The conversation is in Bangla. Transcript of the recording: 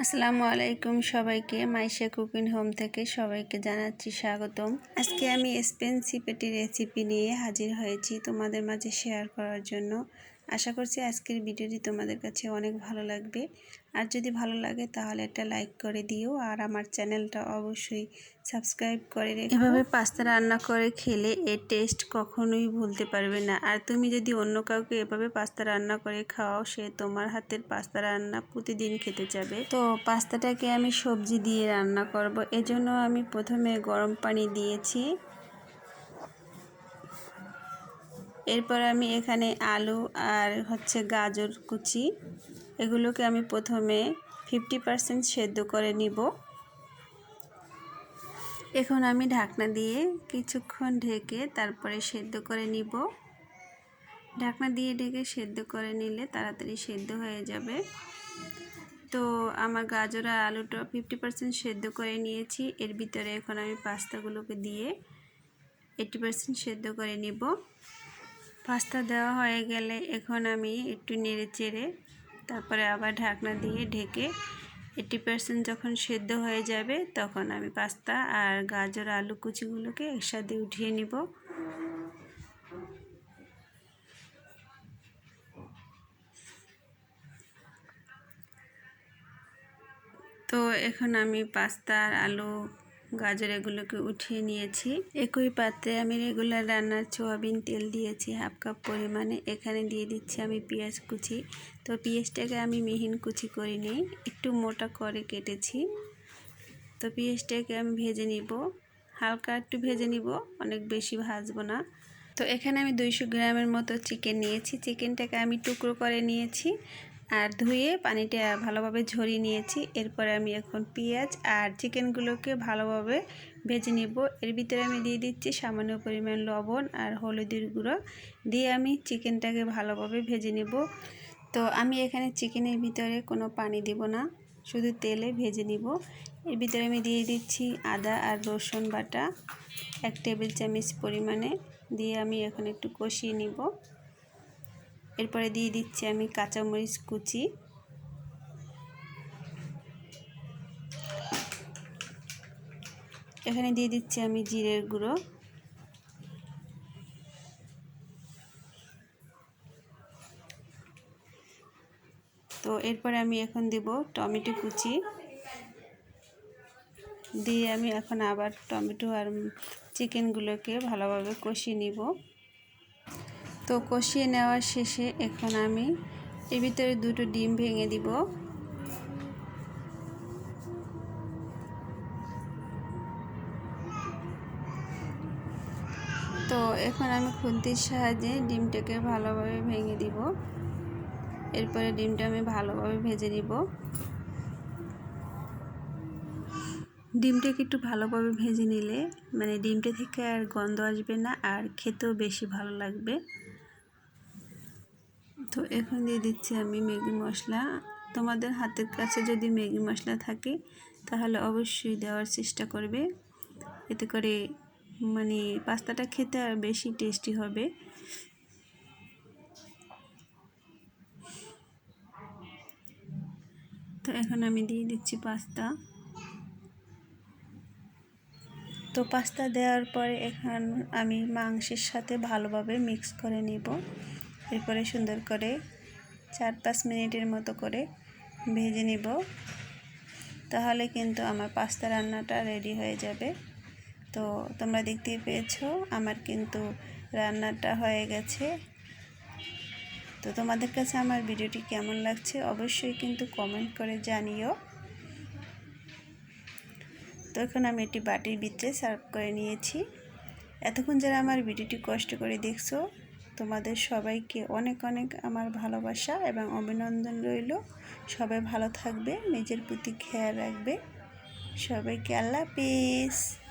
আসসালামু আলাইকুম সবাইকে, মাইশা কুকিং হোম থেকে সবাইকে জানাচ্ছি স্বাগতম। আজকে আমি স্পেন্সি পেটি রেসিপি নিয়ে হাজির হয়েছি তোমাদের মাঝে শেয়ার করার জন্য। আশা করছি আজকের ভিডিওটি তোমাদের কাছে অনেক ভালো লাগবে। আর যদি ভালো লাগে তাহলে একটা লাইক করে দিও আর আমার চ্যানেলটা অবশ্যই সাবস্ক্রাইব করে রেখো। এভাবে পাস্তা রান্না করে খেলে এর টেস্ট কখনোই ভুলতে পারবে না। আর তুমি যদি অন্য কাউকে এভাবে পাস্তা রান্না করে খাওয়াও, সে তোমার হাতের পাস্তা রান্না প্রতিদিন খেতে যাবে। তো পাস্তাটাকে আমি সবজি দিয়ে রান্না করব। এজন্য আমি প্রথমে গরম পানি দিয়েছি। এরপর আমি এখানে আলু আর হচ্ছে গাজর কুচি, এগুলোকে আমি প্রথমে ফিফটি পারসেন্ট সেদ্ধ করে নিব। এখন আমি ঢাকনা দিয়ে কিছুক্ষণ ঢেকে তারপরে সেদ্ধ করে নিব। ঢাকনা দিয়ে ঢেকে সেদ্ধ করে নিলে তাড়াতাড়ি সেদ্ধ হয়ে যাবে। তো আমার গাজর আর আলুটা ফিফটি পারসেন্ট সেদ্ধ করে নিয়েছি। এর ভিতরে এখন আমি পাস্তাগুলোকে দিয়ে এইটি পারসেন্ট সেদ্ধ করে নিব। পাস্তা দেওয়া হয়ে গেলে এখন আমি একটু নেড়ে চেড়ে তারপরে আবার ঢাকনা দিয়ে ঢেকে এইটি পার্সেন্ট যখন সেদ্ধ হয়ে যাবে তখন আমি পাস্তা আর গাজর, আলু কুচিগুলোকে একসাথে উঠিয়ে নিব। তো এখন আমি পাস্তা আর আলু গাজর এগুলোকে উঠিয়ে নিয়েছি। একই পাত্রে আমি রেগুলার রান্নার সোয়াবিন তেল দিয়েছি, হাফ কাপ পরিমাণে। এখানে দিয়ে দিচ্ছি আমি পেঁয়াজ কুচি। তো পেঁয়াজটাকে আমি মিহিন কুচি করে নিই, একটু মোটা করে কেটেছি। তো পেঁয়াজটাকে আমি ভেজে নিব। হালকা একটু ভেজে নিব, অনেক বেশি ভাজবো না। তো এখানে আমি দুইশো গ্রামের মতো চিকেন নিয়েছি। চিকেনটাকে আমি টুকরো করে নিয়েছি। আর ধুয়ে পানিটা ভালোভাবে ঝরিয়ে নিয়েছি। এরপরে আমি এখন পেঁয়াজ আর চিকেনগুলোকে ভালোভাবে ভেজে নিব। এর ভিতরে আমি দিয়ে দিচ্ছি সামান্য পরিমাণ লবণ আর হলুদের গুঁড়ো। দিয়ে আমি চিকেনটাকে ভালোভাবে ভেজে নিব। তো আমি এখানে চিকেনের ভিতরে কোনো পানি দিব না, শুধু তেলে ভেজে নিব। এর ভিতরে আমি দিয়ে দিচ্ছি আদা আর রসুন বাটা এক টেবিল চামচ পরিমাণে। দিয়ে আমি এখন একটু কষিয়ে নিব। এরপরে দিয়ে দিচ্ছি আমি কাঁচামরিচ কুচি। এখানে দিয়ে দিচ্ছি আমি জিরের গুঁড়ো। তো এরপরে আমি এখন দেব টমেটো কুচি। দিয়ে আমি এখন আবার টমেটো আর চিকেনগুলোকে ভালোভাবে কষিয়ে নিব। তো কষিয়ে নেওয়ার শেষে এখন আমি এর ভিতরে দুটো ডিম ভেঙে দিব। তো এখন আমি খুন্তির সাহায্যে ডিমটাকে ভালোভাবে ভেঙে দিব। এরপরে ডিমটা আমি ভালোভাবে ভেজে নিব। ডিমটাকে একটু ভালোভাবে ভেজে নিলে মানে ডিমটা থেকে আর গন্ধ আসবে না আর খেতেও বেশি ভালো লাগবে। তো এখন দিয়ে দিচ্ছি আমি ম্যাগি মশলা। তোমাদের হাতের কাছে যদি ম্যাগি মশলা থাকে, তাহলে অবশ্যই দেওয়ার চেষ্টা করবে। এতে করে মানে পাস্তাটা খেতে আর বেশি টেস্টি হবে। তো এখন আমি দিয়ে দিচ্ছি পাস্তা। তো পাস্তা দেওয়ার পরে এখন আমি মাংসের সাথে ভালোভাবে মিক্স করে নিব। এরপরে সুন্দর করে চার পাঁচ মিনিটের মতো করে ভেজে নিব। তাহলে কিন্তু আমার পাস্তা রান্নাটা রেডি হয়ে যাবে। তো তোমরা দেখতেই পেয়েছ, আমার কিন্তু রান্নাটা হয়ে গেছে। তো তোমাদের কাছে আমার ভিডিওটি কেমন লাগছে অবশ্যই কিন্তু কমেন্ট করে জানিও। তো এখন আমি এটি বাটির ভিতরে সার্ভ করে নিয়েছি। এতক্ষণ যারা আমার ভিডিওটি কষ্ট করে দেখছ তোমাদের সবাইকে অনেক অনেক আমার ভালোবাসা এবং অভিনন্দন রইল। সবাই ভালো থাকবে, নিজের প্রতি খেয়াল রাখবে। সবাইকে আল্লাহ হাফিজ।